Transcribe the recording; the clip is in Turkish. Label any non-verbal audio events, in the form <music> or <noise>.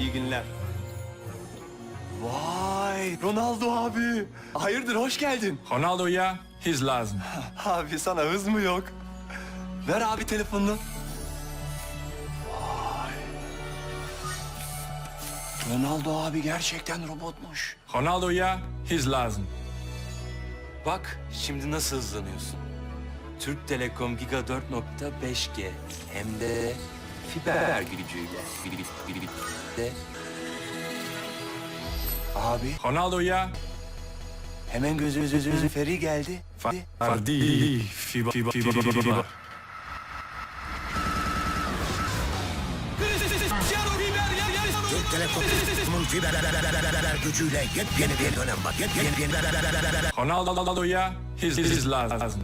İyi günler. Vay Ronaldo abi. Hayırdır hoş geldin. Ronaldo ya, his lazım. <laughs> Abi sana hız mı yok? Ver abi telefonunu. Vay. Ronaldo abi gerçekten robotmuş. Ronaldo ya, his lazım. Bak şimdi nasıl hızlanıyorsun. Türk Telekom Giga 4.5G hem de fiber gücüyle. De. Abi Ronaldo ya, hemen gözü gözü gözü feri geldi. Fardi, fiba, fiba, fiba, fiba. Türk Telekom'un fiber gücüyle yepyeni bir dönem bak. Yepyeni bir Ronaldo ya, his, his lazım.